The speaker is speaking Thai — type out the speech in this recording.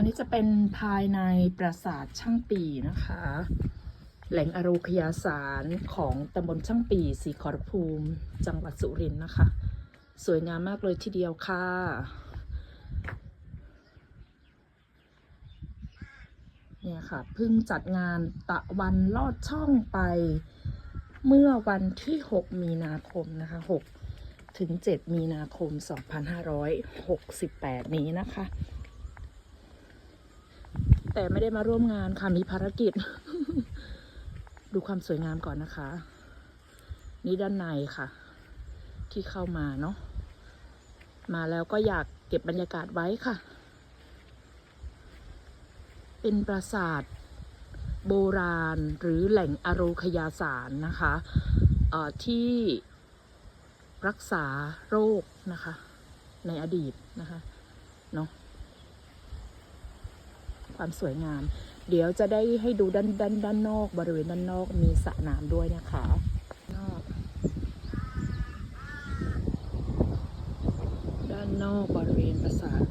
อันนี้จะเป็นภายในปราสาทช่างปีนะคะ แหล่งอโรคยาสารของตำบลช่างปีสีขอรภูมิ จังหวัดสุรินทร์นะคะ สวยงามมากเลยทีเดียวค่ะเนี่ยค่ะเพิ่งจัดงานตะวันลอดช่องไปเมื่อวันที่ 6 มีนาคมนะคะ 6 ถึง 7 มีนาคม 2568 นี้นะคะ แต่ไม่ได้มาร่วมงานค่ะมีภารกิจ ดูความสวยงามก่อนนะคะ นี่ด้านในค่ะ ที่เข้ามาเนาะมาแล้วก็อยากเก็บบรรยากาศไว้ค่ะ เป็นปราสาทโบราณหรือแหล่งอโรคยาสารนะคะที่รักษาโรคนะคะ ในอดีตนะคะเนาะ ความสวยงาม เดี๋ยวจะได้ให้ดูด้านด้านด้านนอก บริเวณด้านนอกมีสระน้ำด้วยนะคะนอกด้านนอกบริเวณปราสาท